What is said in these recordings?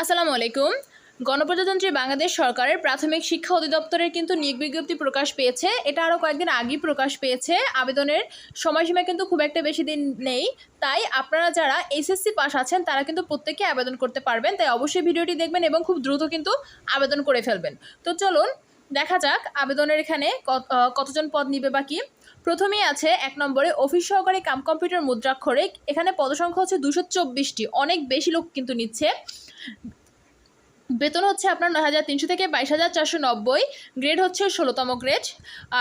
আসসালামু আলাইকুম। গণপ্রজাতন্ত্রী বাংলাদেশ সরকারের প্রাথমিক শিক্ষা অধিদপ্তরের কিন্তু নিয়োগ বিজ্ঞপ্তি প্রকাশ পেয়েছে। এটা আরও কয়েকদিন আগেই প্রকাশ পেয়েছে। আবেদনের সময়সীমা কিন্তু খুব একটা বেশি দিন নেই। তাই আপনারা যারা এসএসসি পাস আছেন, তারা কিন্তু প্রত্যেকে আবেদন করতে পারবেন। তাই অবশ্যই ভিডিওটি দেখবেন এবং খুব দ্রুত কিন্তু আবেদন করে ফেলবেন। তো চলুন দেখা যাক আবেদনের এখানে কত- কতজন পদ নিবে বা কি। প্রথমেই আছে এক নম্বরে অফিস সহকারে কাম কম্পিউটার মুদ্রাক্ষরে। এখানে পদসংখ্যা হচ্ছে দুশো চব্বিশটি। অনেক বেশি লোক কিন্তু নিচ্ছে। বেতন হচ্ছে আপনার নয় হাজার তিনশো থেকে বাইশ হাজার চারশো নব্বই। গ্রেড হচ্ছে ষোলোতম গ্রেড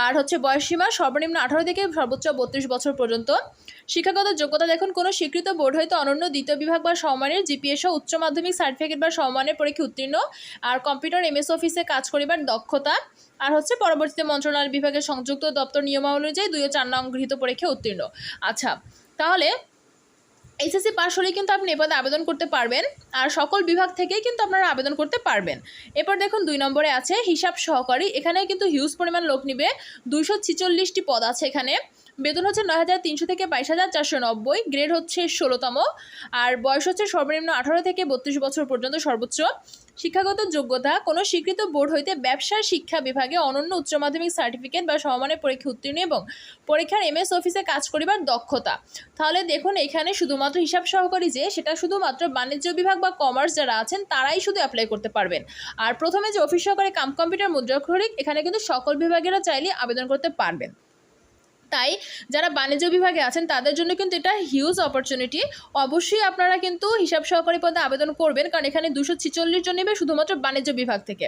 আর হচ্ছে বয়সসীমা সর্বনিম্ন আঠারো থেকে সর্বোচ্চ বত্রিশ বছর পর্যন্ত। শিক্ষাগত যোগ্যতা দেখুন, কোনো স্বীকৃত বোর্ড হয়তো অনন্য দ্বিতীয় বিভাগ বা সমমানের, জিপিএস ও উচ্চ মাধ্যমিক সার্টিফিকেট বা সমমানের পরীক্ষা উত্তীর্ণ। আর কম্পিউটার এমএস অফিসে কাজ করিবার দক্ষতা। আর হচ্ছে পরবর্তীতে মন্ত্রণালয় বিভাগের সংযুক্ত দপ্তর নিয়মাবলী অনুযায়ী দুই ও চার নং গৃহীত পরীক্ষা উত্তীর্ণ। আচ্ছা তাহলে এইচএসসি পাশ হলেই কিন্তু আপনি এ পদে আবেদন করতে পারবেন, আর সকল বিভাগ থেকেই কিন্তু আপনারা আবেদন করতে পারবেন। এরপর দেখুন, দুই নম্বরে আছে হিসাব সহকারী এখানে কিন্তু হিউজ পরিমাণ লোক নিবে। দুইশো ছিচল্লিশটি পদ আছে এখানে। বেতন হচ্ছে নয় হাজার তিনশো থেকে বাইশ হাজার চারশো নব্বই, গ্রেড হচ্ছে ষোলোতম, আর বয়স হচ্ছে সর্বনিম্ন আঠারো থেকে বত্রিশ বছর পর্যন্ত সর্বোচ্চ। শিক্ষাগত যোগ্যতা, কোনো স্বীকৃত বোর্ড হইতে ব্যবসার শিক্ষা বিভাগে অনন্য উচ্চ মাধ্যমিক সার্টিফিকেট বা সমমানের পরীক্ষা উত্তীর্ণ এবং পরীক্ষার এমএস অফিসে কাজ করিবার দক্ষতা। তাহলে দেখুন, এখানে শুধুমাত্র হিসাব সহকারী যে, সেটা শুধুমাত্র বাণিজ্য বিভাগ বা কমার্স যারা আছেন, তারাই শুধু অ্যাপ্লাই করতে পারবেন। আর প্রথমে যে অফিস সহকারী কাম কম্পিউটার মুদ্রাক্ষরিক, এখানে কিন্তু সকল বিভাগেরা চাইলে আবেদন করতে পারবেন। তাই যারা বাণিজ্য বিভাগে আছেন, তাদের জন্য কিন্তু এটা হিউজ অপরচুনিটি অবশ্যই আপনারা কিন্তু হিসাব সহকারী পদে আবেদন করবেন, কারণ এখানে দুশো ছিচল্লিশ জন নেবে শুধুমাত্র বাণিজ্য বিভাগ থেকে।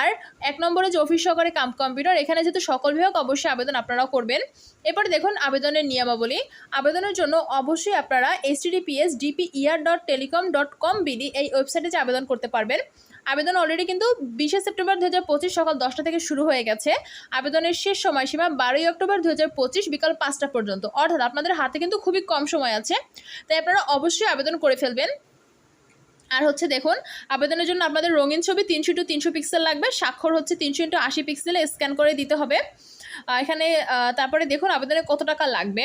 আর এক নম্বরে যে অফিস সহকারী কাম কম্পিউটার এখানে যেহেতু সকল বিভাগ, অবশ্যই আবেদন আপনারাও করবেন। এরপরে দেখুন আবেদনের নিয়মাবলী। আবেদনের জন্য অবশ্যই আপনারা H TDPS DPER dot telecom dot com BD এই ওয়েবসাইটে যে আবেদন করতে পারবেন। আবেদন অলরেডি কিন্তু বিশে সেপ্টেম্বর দু হাজার পঁচিশ সকাল দশটা থেকে শুরু হয়ে গেছে। আবেদনের শেষ সময়সীমা বারোই অক্টোবর দু হাজার পঁচিশ বিকাল পাঁচটা পর্যন্ত। অর্থাৎ আপনাদের হাতে কিন্তু খুবই কম সময় আছে। তাই আপনারা অবশ্যই আবেদন করে ফেলবেন। আর হচ্ছে দেখুন, আবেদনের জন্য আপনাদের রঙিন ছবি তিনশো টু তিনশো পিক্সেল লাগবে। স্বাক্ষর হচ্ছে তিনশো ইন্টু আশি পিক্সেলে স্ক্যান করে দিতে হবে। এখানে তারপরে দেখুন আবেদনে কত টাকা লাগবে।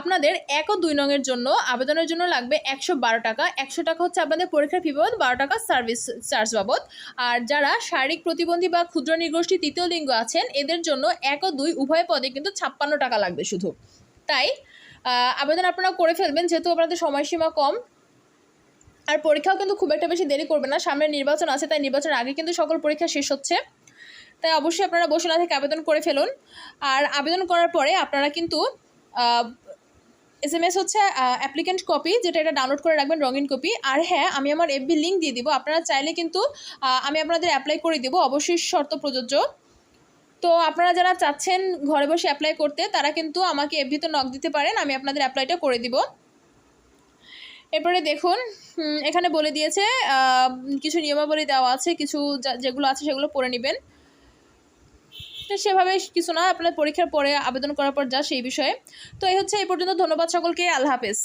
আপনাদের এক ও দুই নংয়ের জন্য আবেদনের জন্য লাগবে একশো বারো টাকা। একশো টাকা হচ্ছে আপনাদের পরীক্ষার ফি বাবদ, বারো টাকা সার্ভিস, চার্জ বাবদ। আর যারা শারীরিক প্রতিবন্ধী বা ক্ষুদ্র নিগোষ্ঠী তৃতীয় লিঙ্গ আছেন, এদের জন্য এক ও দুই উভয় পদে কিন্তু ছাপ্পান্ন টাকা লাগবে শুধু। তাই আবেদন আপনারা করে ফেলবেন, যেহেতু আপনাদের সময়সীমা কম। আর পরীক্ষাও কিন্তু খুব একটা বেশি দেরি করবে না। সামনে নির্বাচন আছে, তাই নির্বাচনের আগে কিন্তু সকল পরীক্ষা শেষ হচ্ছে। তাই অবশ্যই আপনারা বসে না থেকে আবেদন করে ফেলুন। আর আবেদন করার পরে আপনারা কিন্তু এস এম এস হচ্ছে অ্যাপ্লিকেন্ট কপি যেটা এটা ডাউনলোড করে রাখবেন, রঙিন কপি আর হ্যাঁ আমি আমার এফবি লিঙ্ক দিয়ে দিব। আপনারা চাইলে কিন্তু আমি আপনাদের অ্যাপ্লাই করে দিব। অবশ্যই শর্ত প্রযোজ্য। তো আপনারা যারা চাচ্ছেন ঘরে বসে অ্যাপ্লাই করতে, তারা কিন্তু আমাকে এফবিতে নক দিতে পারেন। আমি আপনাদের অ্যাপ্লাইটা করে দিব। এরপরে দেখুন এখানে বলে দিয়েছে কিছু নিয়মাবলী দেওয়া আছে, কিছু যেগুলো আছে সেগুলো পড়ে নেবেন। তো সেভাবে কিছু না, আপনার পরীক্ষার পরে আবেদন করার পর যা সেই বিষয়ে। তো এই হচ্ছে এই পর্যন্ত, ধন্যবাদ সকলকে, আল্লাহ হাফেজ।